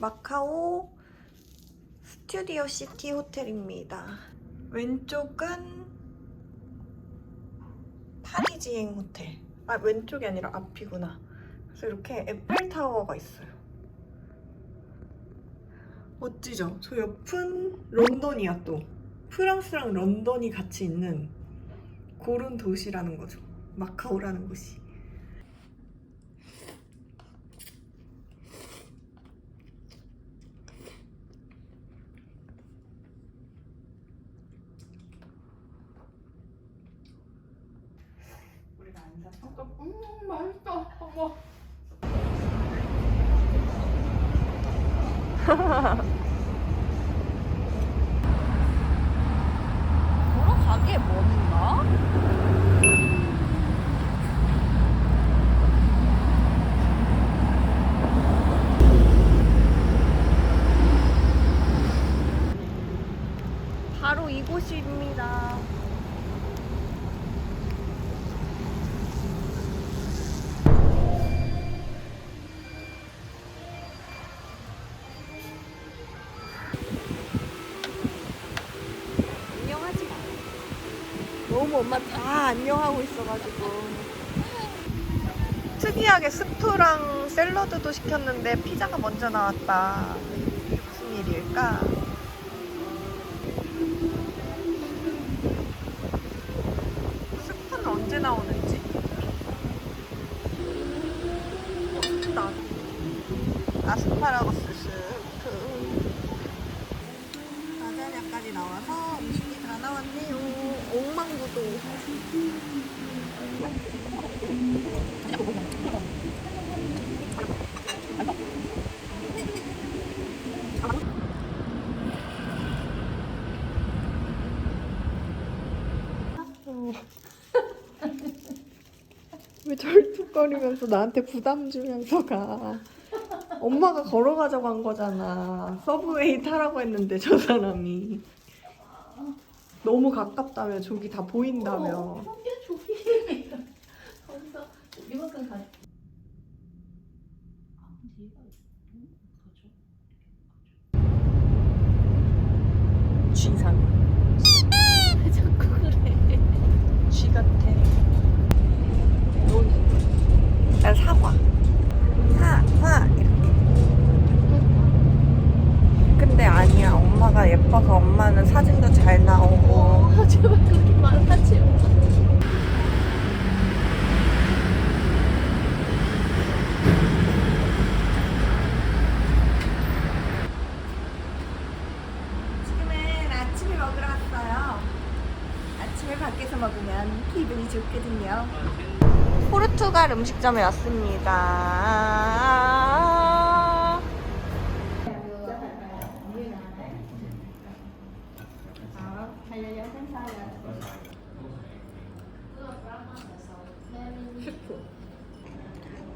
마카오 스튜디오 시티 호텔입니다. 왼쪽은 파리지행 호텔. 아 왼쪽이 아니라 앞이구나. 그래서 이렇게 에펠타워가 있어요. 멋지죠? 저 옆은 런던이야 또. 프랑스랑 런던이 같이 있는 그런 도시라는 거죠. 마카오라는 곳이. 우리가 안 사서 음 맛있다. 어머. 걸어가기에 먼가? 바로 이곳입니다. 너무 엄마 다 안녕하고 있어가지고. 특이하게 스프랑 샐러드도 시켰는데 피자가 먼저 나왔다. 무슨 일일까? 스프는 언제 나오는지? 어, 스프다. 아스파라거스 스프. 라자냐까지 나와서 음식이 다 나왔네요. 옥망구도. 왜 절뚝거리면서 나한테 부담 주면서 가? 엄마가 걸어가자고 한 거잖아. 서브웨이 타라고 했는데 저 사람이 너무 가깝다며 저기 다 보인다며. 성게 조기. 거기서 이만큼 가. 쥐상. 자꾸 그래. 쥐 같아. 난 사과. 사과 이렇게. 근데 아니야. 엄마가 예뻐서 엄마는 사진도 잘 나오고. 어, 제발 그렇게 말하지 먹으러 왔어요. 아침을 밖에서 먹으면 기분이 좋거든요. 포르투갈 음식점에 왔습니다.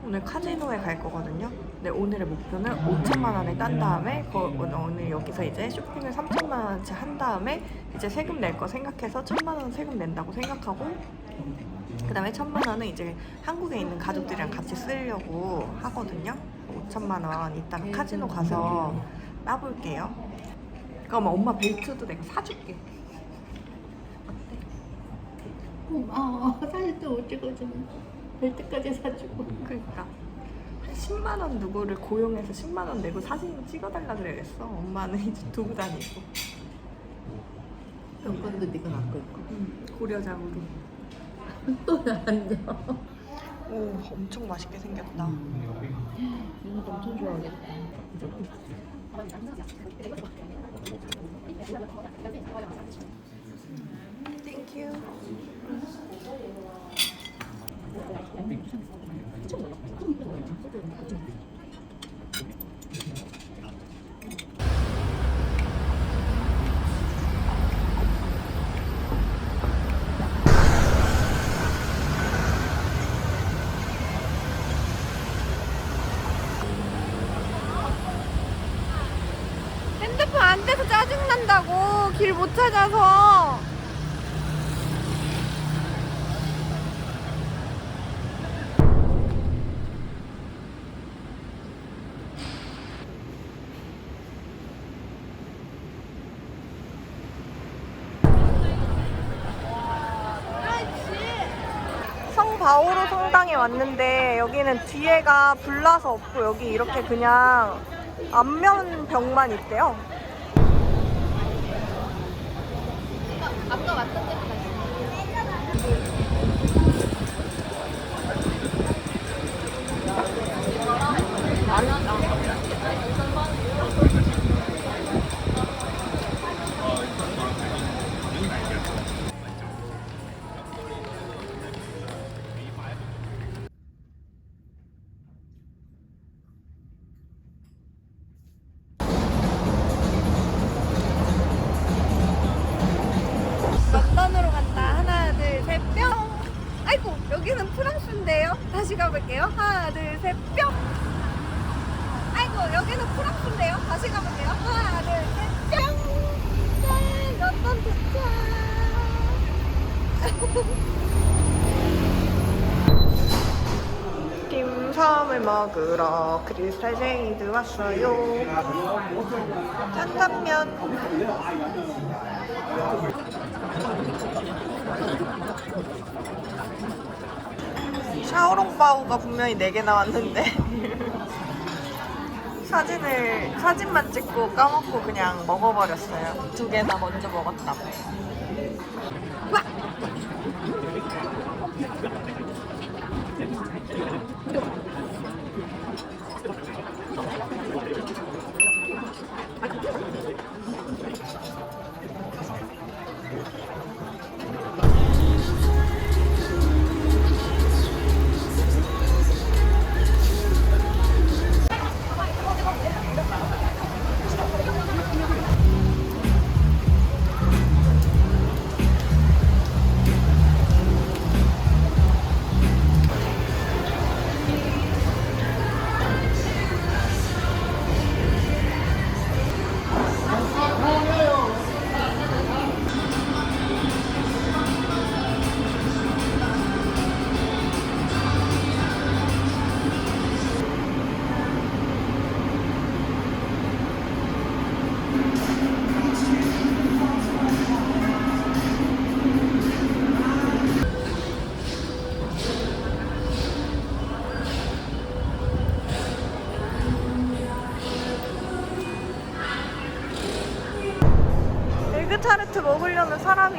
오늘 카지노에 갈 거거든요. 근데 오늘의 목표는 5천만 원을 딴 다음에 거- 오늘, 여기서 이제 쇼핑을 3천만 원치 한 다음에 이제 세금 낼 거 생각해서 천만 원 세금 낸다고 생각하고 그 다음에 천만 원은 이제 한국에 있는 가족들이랑 같이 쓰려고 하거든요. 5천만 원 이따가 카지노 가서 따볼게요. 그럼 엄마 벨트도 내가 사줄게. 어, 어, 사실 또못 찍어주는. 될 때까지 사주고. 그러니까 한 10만 원 누구를 고용해서 10만 원 내고 사진 찍어달라 그래야겠어. 엄마는 이제 두고 다니고 여권도 네가 갖고 있고. 고려장으로. 또 나한테. 오 엄청 맛있게 생겼다. 이거 엄청 좋아하겠다. 핸드폰 안 돼서 짜증난다고 길 못 찾아서 성바오로 성당에 왔는데 여기는 뒤에가 불나서 없고 여기 이렇게 그냥 앞면 벽만 있대요. 다시 가볼게요. 하나, 둘, 셋, 뿅. 아이고, 여기는 프랑스인데요. 다시 가볼게요. 하나, 둘, 셋, 뿅. 짠, 런던 도착. 딤섬을 먹으러 크리스탈 제이드 왔어요. 짠짠면. 샤오롱바오가 분명히 4개 나왔는데 사진을 사진만 찍고 까먹고 그냥 먹어버렸어요. 두 개나 먼저 먹었다고.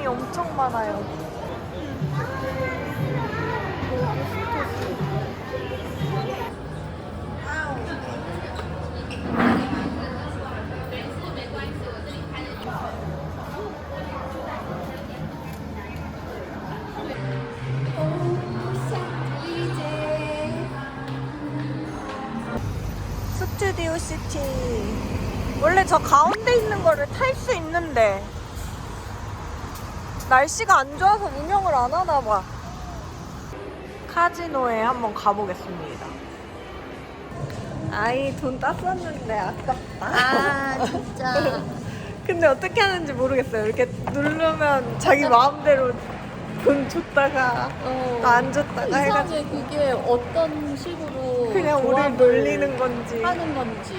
사람이 엄청 많아요. 스튜디오 시티. 원래 저 가운데 있는 거를 탈 수 있는데 날씨가 안 좋아서 운영을 안 하나 봐. 카지노에 한번 가보겠습니다. 아이 돈 땄었는데 아깝다. 아 진짜. 근데 어떻게 하는지 모르겠어요. 이렇게 누르면 자기 마음대로 돈 줬다가 어. 또안 줬다가 해가지고 이상하게 그게 어떤 식으로 그냥 우리 조합을 놀리는 건지. 하는 건지.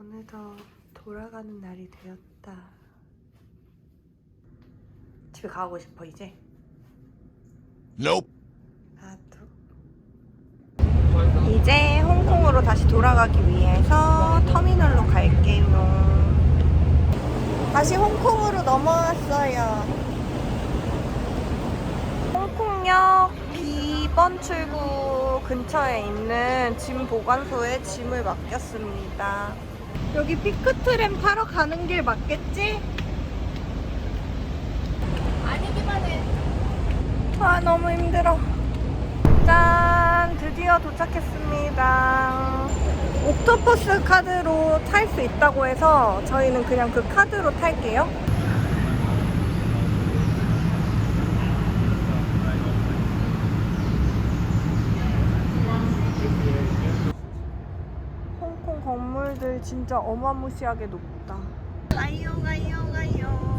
어느덧 돌아가는 날이 되었다. 집에 가고 싶어 이제. Nope. 이제 홍콩으로 다시 돌아가기 위해서 터미널로 갈게요. 다시 홍콩으로 넘어왔어요. 홍콩역 B번 출구 근처에 있는 짐 보관소에 짐을 맡겼습니다. 여기 피크트램 타러 가는 길 맞겠지? 아니기만 해. 아 너무 힘들어. 짠 드디어 도착했습니다. 옥토퍼스 카드로 탈 수 있다고 해서 저희는 그냥 그 카드로 탈게요. 홍콩 건물들 진짜 어마무시하게 높다. 가요 가요 가요.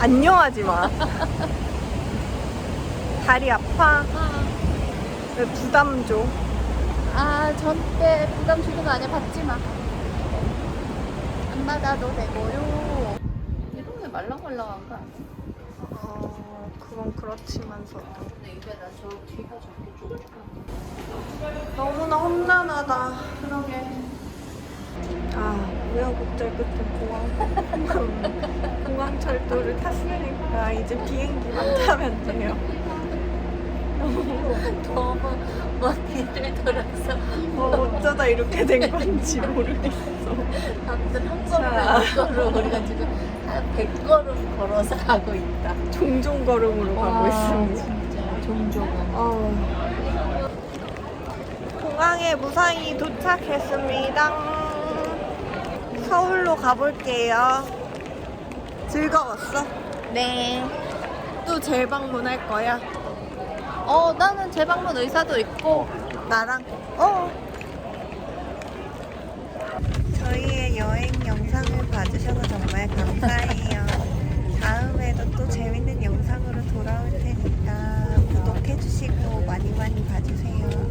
안녕하지 마. 다리 아파. 왜 부담 줘? 아, 전때 부담 주는 거 아니야. 받지 마. 안 받아도 되고요. 이런 게 말랑말랑한 거 아니야? 어, 그건 그렇지만서도. 근데 입에 나저 뒤가 저렇게 쭈글쭈글. 너무나 험난하다. 그러게. 아, 우여곡절 끝에 공항, 공항철도를 탔으니까 이제 비행기만 타면 돼요. 너무 먼 길을 돌아서 어, 어쩌다 이렇게 된 건지 모르겠어. 아무튼 한 자. 걸음 한 걸음 우리가 지금 한 100걸음 걸어서 가고 있다. 종종 걸음으로 가고 있습니다. 진짜 종종. 어. 공항에 무사히 도착했습니다. 서울로 가볼게요. 즐거웠어? 네. 또 재방문할 거야? 어, 나는 재방문 의사도 있고. 나랑? 어. 저희의 여행 영상을 봐주셔서 정말 감사해요. 다음에도 또 재밌는 영상으로 돌아올 테니까 구독해주시고 많이 많이 봐주세요.